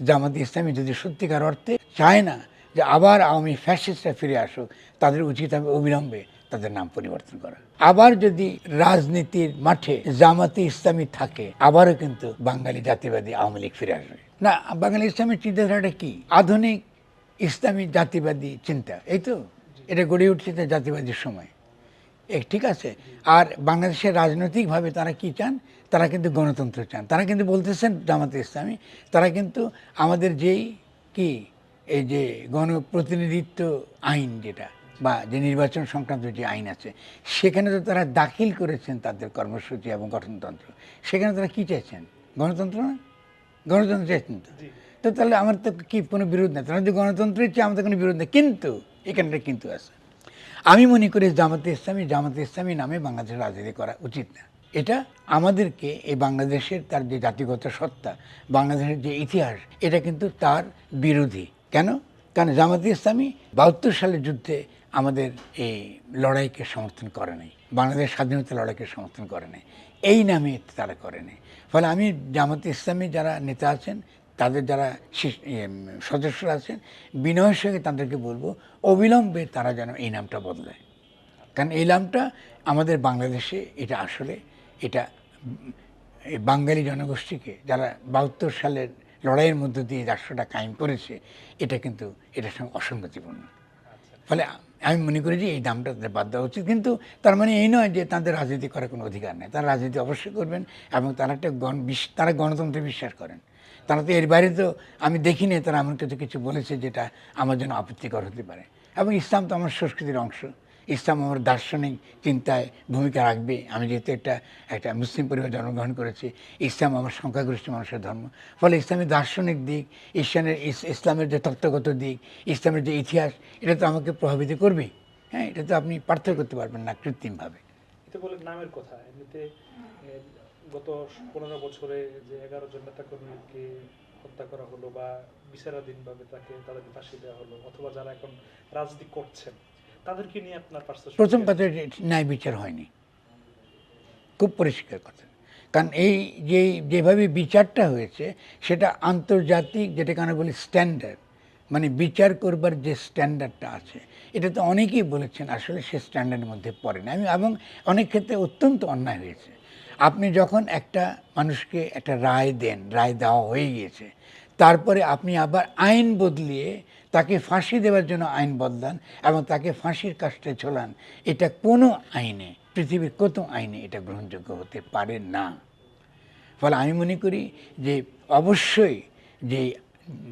জামাত ইসলামী যদি সত্যিকার অর্থে চায় না যে আবার আওয়ামী ফ্যাসিস্টরা ফিরে আসুক, তাদের উচিত হবে অবিলম্বে তাদের নাম পরিবর্তন করা। আবার যদি রাজনীতির মাঠে জামাতে ইসলামী থাকে, আবারও কিন্তু বাঙালি জাতিবাদী আওয়ামী লীগ ফিরে আসবে। না, বাঙালি ইসলামের চিন্তাধারাটা কি? আধুনিক ইসলামী জাতিবাদী চিন্তা, এই তো? এটা গড়ে উঠছে জাতিবাদীর সময়। ঠিক আছে। আর বাংলাদেশের রাজনৈতিকভাবে তারা কি চান? তারা কিন্তু গণতন্ত্র চান। তারা কিন্তু বলতেছেন জামাতে ইসলামী তারা কিন্তু আমাদের যেই কি এই যে গণপ্রতিনিধিত্ব আইন যেটা বা যে নির্বাচন সংক্রান্ত যে আইন আছে সেখানে তো তারা দাখিল করেছেন তাদের কর্মসূচি এবং গঠনতন্ত্র। সেখানে তারা কি চাইছেন? গণতন্ত্র না? গণতন্ত্র চাইছেন তো? তো তাহলে আমার তো কি কোনো বিরোধ নেই? তারা যদি গণতন্ত্রের চেয়ে আমাদের কোনো বিরোধ নেই। কিন্তু এখানটা কিন্তু আছে। আমি মনে করি জামাতে ইসলামী জামাতে ইসলামী নামে বাংলাদেশের রাজনীতি করা উচিত না। এটা আমাদেরকে এই বাংলাদেশের তার যে জাতিগত সত্তা, বাংলাদেশের যে ইতিহাস, এটা কিন্তু তার বিরোধী। কেন? কারণ জামাতে ইসলামী বাহাত্তর সালের যুদ্ধে আমাদের এই লড়াইকে সমর্থন করে নাই। বাংলাদেশ স্বাধীনতা লড়াইকে সমর্থন করে নাই। এই নামে তারা করে নাই। ফলে আমি জামাতে ইসলামী যারা নেতা আছেন, তাদের যারা সদস্যরা আছেন, বিনয়ের সঙ্গে তাদেরকে বলব, অবিলম্বে তারা যেন এই নামটা বদলায়। কারণ এই নামটা আমাদের বাংলাদেশে এটা আসলে এটা বাঙালি জনগোষ্ঠীকে যারা বাহাত্তর সালের লড়াইয়ের মধ্য দিয়ে রাষ্ট্রটা কায়েম করেছে, এটা কিন্তু এটার সঙ্গে অসঙ্গতিপূর্ণ। ফলে আমি মনে করি যে এই দামটা তাদের বাদ দেওয়া উচিত। কিন্তু তার মানে এই নয় যে তাদের রাজনীতি করার কোনো অধিকার নেই। তারা রাজনীতি অবশ্যই করবেন এবং তারা একটা গণ তারা গণতন্ত্রে বিশ্বাস করেন। তারা তো এর বাইরে তো আমি দেখিনি, তারা এমন কিছু কিছু বলেছে যেটা আমার জন্য আপত্তিকর হতে পারে। এবং ইসলাম তো আমার সংস্কৃতির অংশ। ইসলাম আমার দার্শনিক চিন্তায় ভূমিকা রাখবে। আমি যেহেতু একটা একটা মুসলিম পরিবার জন্মগ্রহণ করেছি, ইসলাম আমার সংখ্যাগরিষ্ঠ মানুষের ধর্ম। ফলে ইসলামের দার্শনিক দিক, ইসলামের ইসলামের যে তত্ত্বগত দিক, ইসলামের যে ইতিহাস, এটা তো আমাকে প্রভাবিত করবেই হ্যাঁ এটা তো আপনি পার্থক্য করতে পারবেন না কৃত্রিমভাবে। এতে বলে নামের কথা। এমনিতে গত পনেরো বছরে যে এগারো জন নেতাকর্মীকে হত্যা করা হলো বা বিচারাধীনভাবে তাকে তাদেরকে ফাঁসি দেওয়া হলো, অথবা যারা এখন রাজনীতি করছেন তাদেরকে নিয়ে আপনার প্রথম কথা ন্যায় বিচার হয়নি। খুব পরিষ্কার কথা। কারণ এই যে যেভাবে বিচারটা হয়েছে সেটা আন্তর্জাতিক যেটাকে আমরা বলি স্ট্যান্ডার্ড মানে বিচার করবার যে স্ট্যান্ডার্ডটা আছে এটা তো অনেকেই বলেছেন আসলে সে স্ট্যান্ডার্ডের মধ্যে পড়ে না। আমি এবং অনেক ক্ষেত্রে অত্যন্ত অন্যায় হয়েছে। আপনি যখন একটা মানুষকে একটা রায় দেন রায় দেওয়া হয়ে গিয়েছে তারপরে আপনি আবার আইন বদলিয়ে তাকে ফাঁসি দেওয়ার জন্য আইন বদলান এবং তাকে ফাঁসির কাজটা ঝোলান এটা কোনো আইনে, পৃথিবীর কত আইনে এটা গ্রহণযোগ্য হতে পারে না। ফলে আমি মনে করি যে অবশ্যই যে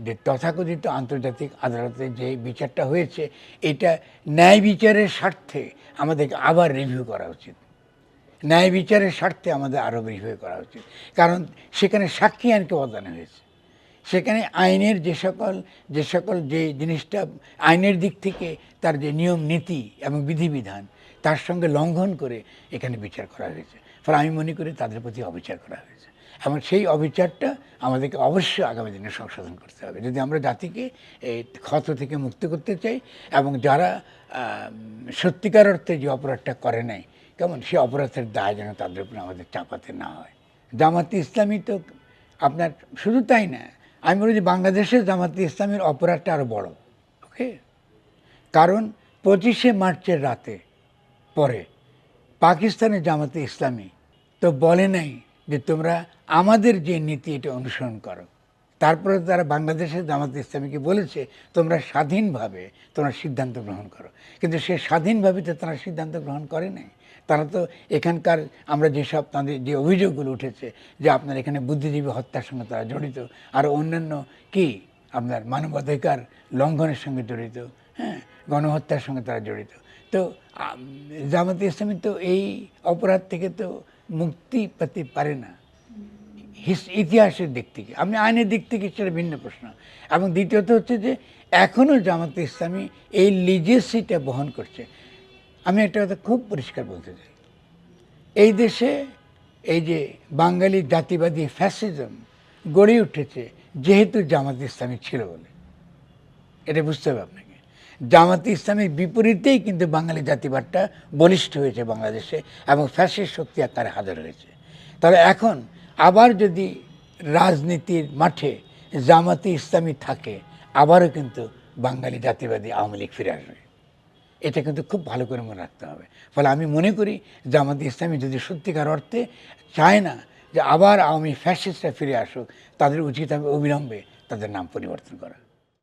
যে তথাকথিত আন্তর্জাতিক আদালতে যে বিচারটা হয়েছে, এটা ন্যায় বিচারের স্বার্থে আমাদেরকে আবার রিভিউ করা উচিত। ন্যায় বিচারের স্বার্থে আমাদের আরও রিভিউ করা উচিত। কারণ সেখানে সাক্ষী আইনকে বদলানো হয়েছে। সেখানে আইনের যে সকল যে সকল যে জিনিসটা, আইনের দিক থেকে তার যে নিয়ম, নীতি এবং বিধিবিধান, তার সঙ্গে লঙ্ঘন করে এখানে বিচার করা হয়েছে। ফলে আমি মনে করি তাদের প্রতি অবিচার করা হয়েছে। এবং সেই অবিচারটা আমাদেরকে অবশ্যই আগামী দিনে সংশোধন করতে হবে। যদি আমরা জাতিকে এই ক্ষত থেকে মুক্ত করতে চাই এবং যারা সত্যিকার অর্থে যে অপরাধটা করে নাই, কেমন? সে অপরাধের দায় যেন তাদের উপরে আমাদের চাপাতে না হয়। জামাতে ইসলামী তো আপনার শুধু তাই না আমি বলি যে বাংলাদেশের জামাতে ইসলামের অপরাধটা আরও বড় ওকে কারণ পঁচিশে মার্চের রাতে পরে পাকিস্তানের জামাতে ইসলামী তো বলে নাই যে তোমরা আমাদের যে নীতি এটা অনুসরণ করো। তারপরে তারা বাংলাদেশের জামাত ইসলামীকে বলেছে, তোমরা স্বাধীনভাবে তোমরা সিদ্ধান্ত গ্রহণ করো। কিন্তু সে স্বাধীনভাবে তো তারা সিদ্ধান্ত গ্রহণ করে নাই। তারা তো এখানকার আমরা যেসব তাদের যে অভিযোগগুলো উঠেছে যে আপনার এখানে বুদ্ধিজীবী হত্যার সঙ্গে তারা জড়িত, আর অন্যান্য কি আপনার মানবাধিকার লঙ্ঘনের সঙ্গে জড়িত হ্যাঁ গণহত্যার সঙ্গে তারা জড়িত। তো জামাত ইসলামী তো এই অপরাধ থেকে তো মুক্তি পেতে পারে না। হিস- ইতিহাসের দিক থেকে, আপনি আইনের দিক থেকে সেটা ভিন্ন প্রশ্ন। এবং দ্বিতীয়ত হচ্ছে যে এখনও জামাতে ইসলামী এই লিজেসিটা বহন করছে। আমি একটা কথা খুব পরিষ্কার বলতে চাই। এই দেশে এই যে বাঙালি জাতিবাদী ফ্যাসিজম গড়ে উঠেছে যেহেতু জামাত ইসলামী ছিল বলে। এটা বুঝতে হবে আপনাকে। জামাতে ইসলামের বিপরীতেই কিন্তু বাঙালি জাতিবাদটা বলিষ্ঠ হয়েছে বাংলাদেশে এবং ফ্যাসিস্ট শক্তি আকারে হাজার হয়েছে। তাহলে এখন আবার যদি রাজনীতির মাঠে জামাতি ইসলামী থাকে, আবারও কিন্তু বাঙালি জাতিবাদী আওয়ামী লীগ ফিরে আসবে। এটা কিন্তু খুব ভালো করে মনে রাখতে হবে। ফলে আমি মনে করি জামাতে ইসলামী যদি সত্যিকার অর্থে চায় না যে আবার আওয়ামী ফ্যাসিস্টরা ফিরে আসুক, তাদের উচিত হবে অবিলম্বে তাদের নাম পরিবর্তন করা।